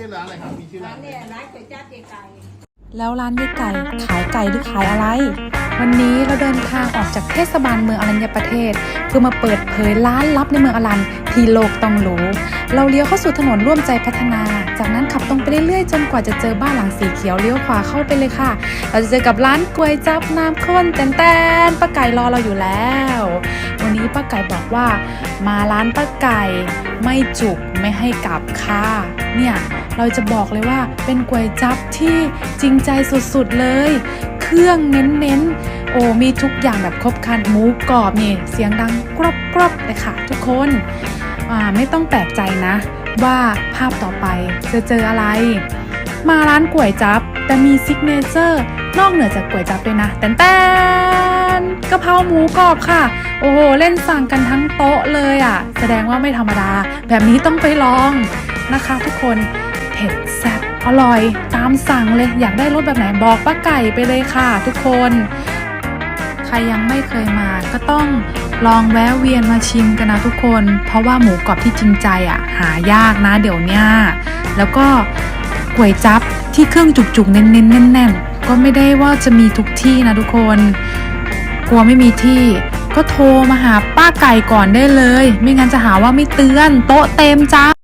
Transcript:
ชื่อร้านอะไรครับมีชื่อร้าร้านนไหมเนี่ยร้านก๋วยจั๊บเจ๊ไก่แล้วร้านยายไก่ขายไก่หรือขายอะไร วันนี้เราเดินทางออกจากเทศบาลเมืองอรัญญประเทศ เพื่อมาเปิดเผยร้านลับในเมืองอรัญที่โลกต้องรู้ เราเลี้ยวเข้าสู่ถนนร่วมใจพัฒนา จากนั้นขับตรงไปเรื่อยๆ จนกว่าจะเจอบ้านหลังสีเขียวเลี้ยวขวาเข้าไปเลยค่ะ เราจะเจอกับร้านก๋วยจั๊บน้ำข้นแตนแตนป้าไก่รอเราอยู่แล้ววันนี้ ป้าไก่บอกว่า มาร้านป้าไก่ไม่จุกไม่ให้กลับค่ะเนี่ยเราจะบอกเลยว่าเป็นก๋วยจั๊บที่จริงใจสุดๆเลย เครื่องเน้นๆ โอ้มีทุกอย่างแบบครบครันหมูกรอบนี่เสียงดังกรอบๆเลยค่ะ ทุกคนไม่ต้องแปลกใจนะ ว่าภาพต่อไปจะเจออะไร มาร้านก๋วยจั๊บแต่มีซิกเนเจอร์ นอกเหนือจากก๋วยจับด้วยนะแตนแตนกะเพราหมูกรอบค่ะ โอ้โห เล่นสั่งกันทั้งโต๊ะเลยอะ แสดงว่าไม่ธรรมดา แบบนี้ต้องไปลองนะคะทุกคนเผ็ดแซ่บอร่อยตามสั่งเลยอยากได้รสแบบไหนบอกป้าไก่ไปเลยค่ะ ทุกคน ใครยังไม่เคยมาก็ต้องลองแวะเวียนมาชิมกันนะทุกคน เพราะว่าหมูกรอบที่จริงใจอะ หายากนะเดี๋ยวนี้แล้วก็ก๋วยจั๊บที่เครื่องจุกๆเน้นๆแน่นๆ ก็ไม่ได้ว่าจะมีทุกที่นะทุกคน กลัวไม่มีที่ ก็โทรมาหาป้าไก่ก่อนได้เลย ไม่งั้นจะหาว่าไม่เตือน โต๊ะเต็มจ้า